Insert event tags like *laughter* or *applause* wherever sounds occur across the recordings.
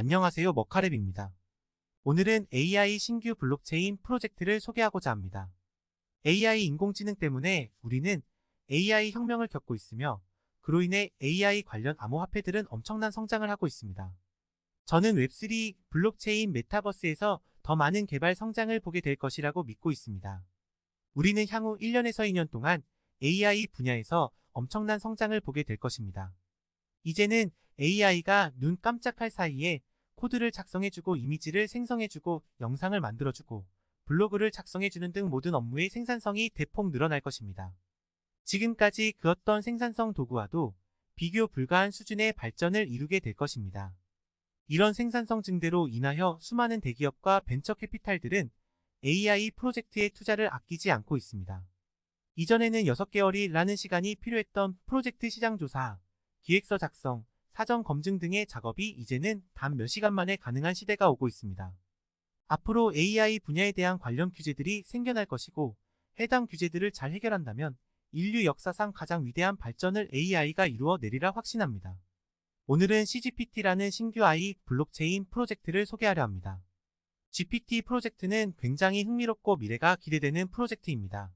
안녕하세요 머카랩입니다. 오늘은 AI 신규 블록체인 프로젝트를 소개하고자 합니다. AI 인공지능 때문에 우리는 AI 혁명을 겪고 있으며 그로 인해 AI 관련 암호화폐들은 엄청난 성장을 하고 있습니다. 저는 웹3 블록체인 메타버스에서 더 많은 개발 성장을 보게 될 것이라고 믿고 있습니다. 우리는 향후 1년에서 2년 동안 AI 분야에서 엄청난 성장을 보게 될 것입니다. 이제는 AI가 눈 깜짝할 사이에 코드를 작성해주고 이미지를 생성해주고 영상을 만들어주고 블로그를 작성해주는 등 모든 업무의 생산성이 대폭 늘어날 것입니다. 지금까지 그 어떤 생산성 도구와도 비교 불가한 수준의 발전을 이루게 될 것입니다. 이런 생산성 증대로 인하여 수많은 대기업과 벤처 캐피탈들은 AI 프로젝트에 투자를 아끼지 않고 있습니다. 이전에는 6개월이라는 시간이 필요했던 프로젝트 시장 조사, 기획서 작성, 사전 검증 등의 작업이 이제는 단 몇 시간 만에 가능한 시대가 오고 있습니다. 앞으로 AI 분야에 대한 관련 규제들이 생겨날 것이고 해당 규제들을 잘 해결한다면 인류 역사상 가장 위대한 발전을 AI가 이루어 내리라 확신합니다. 오늘은 CGPT라는 신규 AI 블록체인 프로젝트를 소개하려 합니다. GPT 프로젝트는 굉장히 흥미롭고 미래가 기대되는 프로젝트입니다.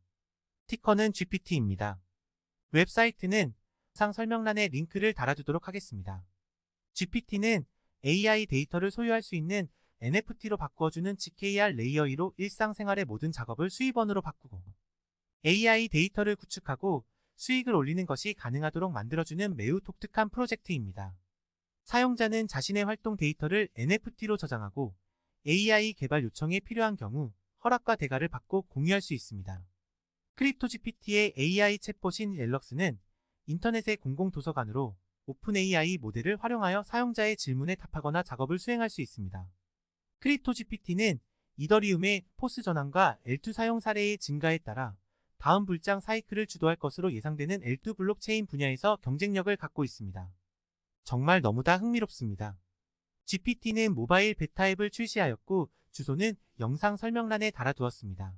티커는 GPT입니다. 웹사이트는 상 설명란에 링크를 달아두도록 하겠습니다. GPT는 AI 데이터를 소유할 수 있는 NFT로 바꾸어주는 GKR 레이어 2로 일상생활의 모든 작업을 수입원으로 바꾸고 AI 데이터를 구축하고 수익을 올리는 것이 가능하도록 만들어주는 매우 독특한 프로젝트입니다. 사용자는 자신의 활동 데이터를 NFT로 저장하고 AI 개발 요청에 필요한 경우 허락과 대가를 받고 공유할 수 있습니다. 크립토GPT의 AI 챗봇인 앨럭스는 인터넷의 공공도서관으로 오픈 AI 모델을 활용하여 사용자의 질문에 답하거나 작업을 수행할 수 있습니다. 크립토GPT는 이더리움의 포스 전환과 L2 사용 사례의 증가에 따라 다음 불장 사이클을 주도할 것으로 예상되는 L2 블록체인 분야에서 경쟁력을 갖고 있습니다. 정말 너무나 흥미롭습니다. GPT는 모바일 베타 앱을 출시하였고 주소는 영상 설명란에 달아두었습니다.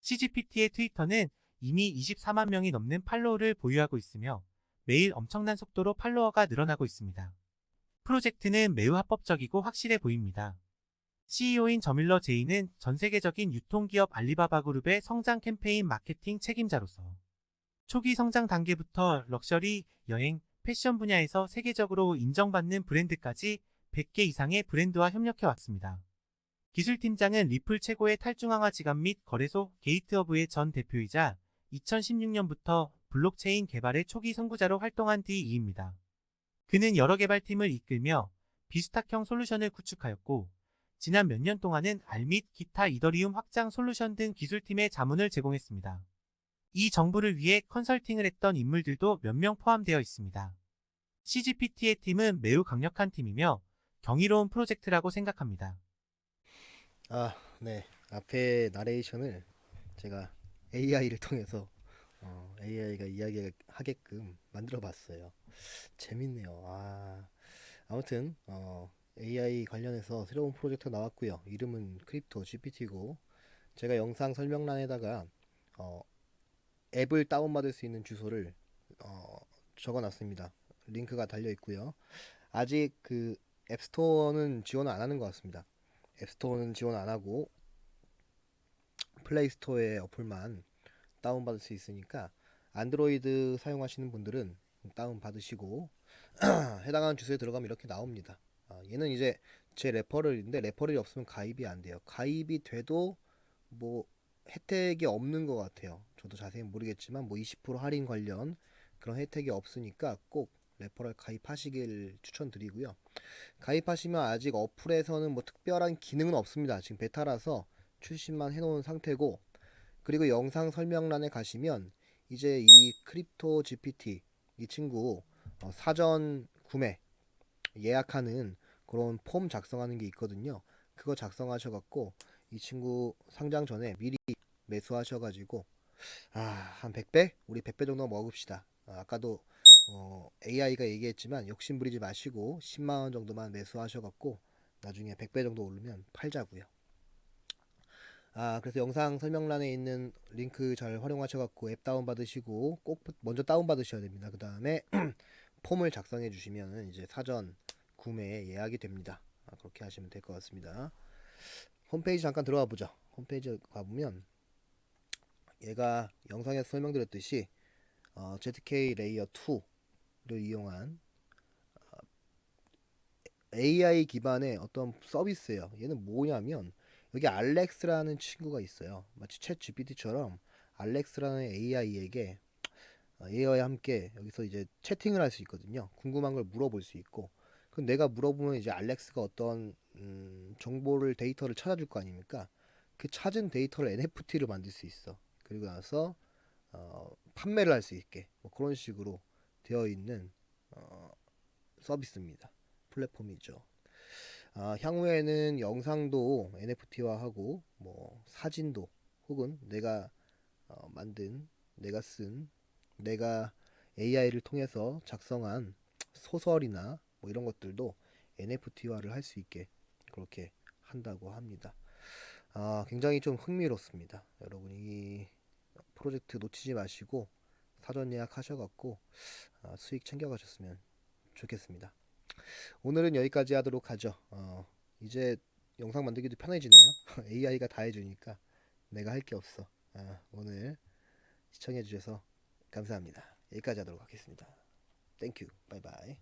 CGPT의 트위터는 이미 24만 명이 넘는 팔로워를 보유하고 있으며 매일 엄청난 속도로 팔로워가 늘어나고 있습니다. 프로젝트는 매우 합법적이고 확실해 보입니다. CEO인 저밀러 제이는 전 세계적인 유통기업 알리바바 그룹의 성장 캠페인 마케팅 책임자로서 초기 성장 단계부터 럭셔리, 여행, 패션 분야에서 세계적으로 인정받는 브랜드까지 100개 이상의 브랜드와 협력해 왔습니다. 기술팀장은 리플 최고의 탈중앙화 지갑 및 거래소 게이트허브의 전 대표이자 2016년부터 블록체인 개발의 초기 선구자로 활동한 뒤이입니다. 그는 여러 개발팀을 이끌며 비스탁형 솔루션을 구축하였고 지난 몇 년 동안은 알 및 기타 이더리움 확장 솔루션 등 기술팀의 자문을 제공했습니다. 이 정부를 위해 컨설팅을 했던 인물들도 몇 명 포함되어 있습니다. CGPT의 팀은 매우 강력한 팀이며 경이로운 프로젝트라고 생각합니다. 아, 네. 앞에 나레이션을 제가 AI를 통해서 어, AI가 이야기하게끔 만들어 봤어요. 재밌네요. 아, 아무튼 어, AI 관련해서 새로운 프로젝트가 나왔고요. 이름은 크립토 GPT고 제가 영상 설명란에다가 어, 앱을 다운받을 수 있는 주소를 어, 적어놨습니다. 링크가 달려 있고요. 아직 그 앱스토어는 지원을 안 하는 것 같습니다. 앱스토어는 지원 안 하고 플레이 스토어의 어플만 다운받을 수 있으니까 안드로이드 사용하시는 분들은 다운 받으시고 *clears throat* 해당하는 주소에 들어가면 이렇게 나옵니다. 아, 얘는 이제 제 레퍼럴인데 레퍼럴이 없으면 가입이 안 돼요. 가입이 돼도 뭐 혜택이 없는 것 같아요. 저도 자세히 모르겠지만 뭐 20% 할인 관련 그런 혜택이 없으니까 꼭 레퍼럴 가입하시길 추천드리고요. 가입하시면 아직 어플에서는 뭐 특별한 기능은 없습니다. 지금 베타라서 출시만 해놓은 상태고 그리고 영상 설명란에 가시면 이제 이 크립토 GPT 이 친구 어, 사전 구매 예약하는 그런 폼 작성하는 게 있거든요. 그거 작성하셔갖고 이 친구 상장 전에 미리 매수하셔가지고 아 한 100배? 우리 100배 정도 먹읍시다. 아, 아까도 어, AI가 얘기했지만 욕심 부리지 마시고 10만 원 정도만 매수하셔갖고 나중에 100배 정도 오르면 팔자고요. 아 그래서 영상 설명란에 있는 링크 잘 활용하셔갖고 앱 다운 받으시고 꼭 먼저 다운 받으셔야 됩니다. 그 다음에 *clears throat* 폼을 작성해 주시면 이제 사전 구매에 예약이 됩니다. 아, 그렇게 하시면 될 것 같습니다. 홈페이지 잠깐 들어가 보죠. 홈페이지 가보면 얘가 영상에서 설명드렸듯이 어, ZK 레이어 2를 이용한 어, AI 기반의 어떤 서비스예요. 얘는 뭐냐면 여기 알렉스라는 친구가 있어요. 마치 챗 GPT처럼 알렉스라는 AI에게 AI와 함께 여기서 이제 채팅을 할 수 있거든요. 궁금한 걸 물어볼 수 있고, 그럼 내가 물어보면 이제 알렉스가 어떤 음, 정보를 데이터를 찾아줄 거 아닙니까? 그 찾은 데이터를 NFT를 만들 수 있어. 그리고 나서 어, 판매를 할 수 있게 뭐 그런 식으로 되어 있는 어, 서비스입니다. 플랫폼이죠. 아, 향후에는 영상도 NFT화하고 뭐 사진도 혹은 내가 어, 만든 내가 쓴 내가 AI를 통해서 작성한 소설이나 뭐 이런 것들도 NFT화를 할 수 있게 그렇게 한다고 합니다. 아, 굉장히 좀 흥미롭습니다. 여러분 이 프로젝트 놓치지 마시고 사전 예약하셔갖고 아, 수익 챙겨가셨으면 좋겠습니다. 오늘은 여기까지 하도록 하죠. 어, 이제 영상 만들기도 편해지네요. *laughs* AI가 다 해주니까 내가 할 게 없어. 아, 오늘 시청해주셔서 감사합니다. 여기까지 하도록 하겠습니다. 땡큐. 바이바이.